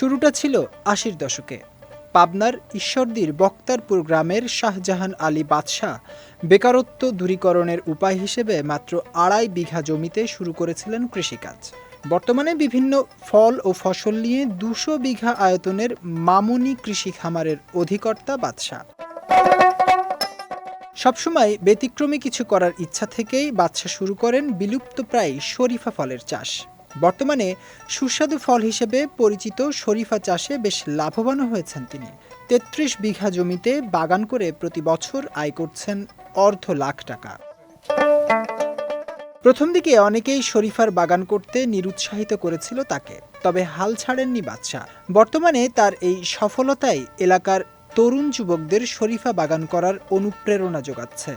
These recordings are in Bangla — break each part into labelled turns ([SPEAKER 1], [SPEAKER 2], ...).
[SPEAKER 1] শুরুটা ছিল আশির দশকে। পাবনার ঈশ্বরদীর বক্তারপুর গ্রামের শাহজাহান আলী বাদশাহ বেকারত্ব দূরীকরণের উপায় হিসেবে মাত্র আড়াই বিঘা জমিতে শুরু করেছিলেন কৃষিকাজ। বর্তমানে বিভিন্ন ফল ও ফসল নিয়ে দুশো বিঘা আয়তনের মামুনি কৃষি খামারের অধিকর্তা বাদশাহ। সবসময় ব্যতিক্রমী কিছু করার ইচ্ছা থেকেই বাদশাহ শুরু করেন বিলুপ্তপ্রায় শরীফা ফলের চাষ। বর্তমানে সুস্বাদু ফল হিসেবে পরিচিত শরীফা চাষে বেশ লাভবানও হয়েছেন তিনি। তেত্রিশ বিঘা জমিতে বাগান করে প্রতি বছর আয় করছেন অর্ধ লাখ টাকা। প্রথম দিকে অনেকেই শরীফার বাগান করতে নিরুৎসাহিত করেছিল তাকে, তবে হাল ছাড়েননি বাদশাহ। বর্তমানে তার এই সফলতাই এলাকার তরুণ যুবকদের শরীফা বাগান করার অনুপ্রেরণা যোগাচ্ছে।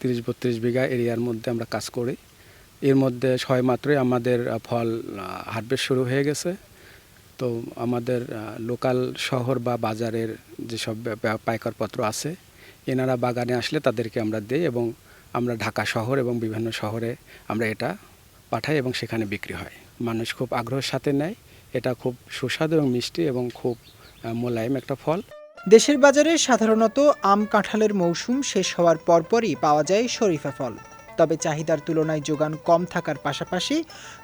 [SPEAKER 2] তিরিশ বত্রিশ বিঘা এরিয়ার মধ্যে আমরা কাজ করি। এর মধ্যে ছয় মাত্রই আমাদের ফল হারভেস্ট শুরু হয়ে গেছে। তো আমাদের লোকাল শহর বা বাজারের যেসব পাইকারপত্র আছে, এনারা বাগানে আসলে তাদেরকে আমরা দিই এবং আমরা ঢাকা শহর এবং বিভিন্ন শহরে আমরা এটা পাঠাই এবং সেখানে বিক্রি হয়। মানুষ খুব আগ্রহের সাথে নেয়। এটা খুব সুস্বাদু এবং মিষ্টি এবং খুব মোলায়েম একটা ফল।
[SPEAKER 1] দেশের বাজারে সাধারণত আম, কাঁঠালের মৌসুম শেষ হওয়ার পরপরই পাওয়া যায় শরীফা ফল। তবে চাহিদার তুলনায় যোগান কম থাকার পাশাপাশি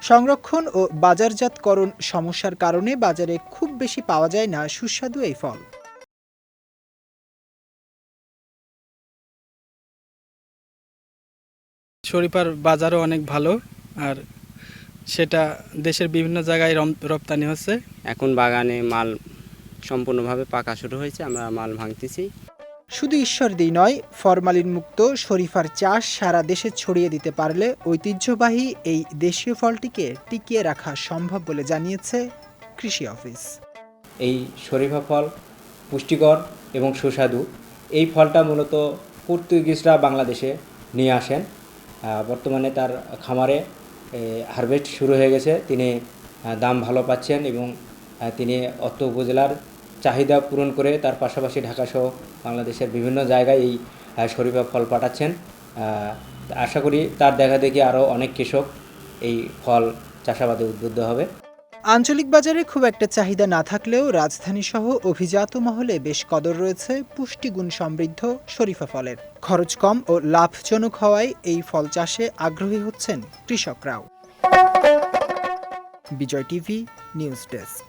[SPEAKER 1] সংরক্ষণ ও বাজারজাতকরণ সমস্যার কারণে বাজারে খুব বেশি পাওয়া যায় না সুস্বাদু এই ফল।
[SPEAKER 3] শরীফার বাজারও অনেক ভালো আর সেটা দেশের বিভিন্ন জায়গায় রপ্তানি হচ্ছে।
[SPEAKER 4] এখন বাগানে মাল সম্পূর্ণভাবে পাকা শুরু হয়েছে আমরা মাল ভাঙতেছি।
[SPEAKER 1] শুধু ঈশ্বরদী নয় ফরমালিন মুক্ত শরীফার চাষ সারা দেশে ছড়িয়ে দিতে পারলে ঐতিহ্যবাহী এই দেশীয় ফলটিকে টিকিয়ে রাখা সম্ভব বলে জানিয়েছে কৃষি অফিস।
[SPEAKER 5] এই শরীফা ফল পুষ্টিকর এবং সুস্বাদু। এই ফলটা মূলত পর্তুগিজরা বাংলাদেশে নিয়ে আসেন। বর্তমানে তার খামারে হারভেস্ট শুরু হয়ে গেছে। তিনি দাম ভালো পাচ্ছেন এবং তিনি অত্র উপজেলার চাহিদা পূরণ করে তার পাশাপাশি ঢাকাসহ বাংলাদেশের বিভিন্ন জায়গায় এই শরীফা ফল পাঠাচ্ছেন। আশা করি তার দেখা দেখি আরও অনেক কৃষক এই ফল চাষাবাদে উদ্বুদ্ধ হবে।
[SPEAKER 1] আঞ্চলিক বাজারে খুব একটা চাহিদা না থাকলেও রাজধানী সহ অভিজাত মহলে বেশ কদর রয়েছে পুষ্টিগুণ সমৃদ্ধ শরীফা ফলের। খরচ কম ও লাভজনক হওয়ায় এই ফল চাষে আগ্রহী হচ্ছেন কৃষকরাও। Bijoy TV, news desk.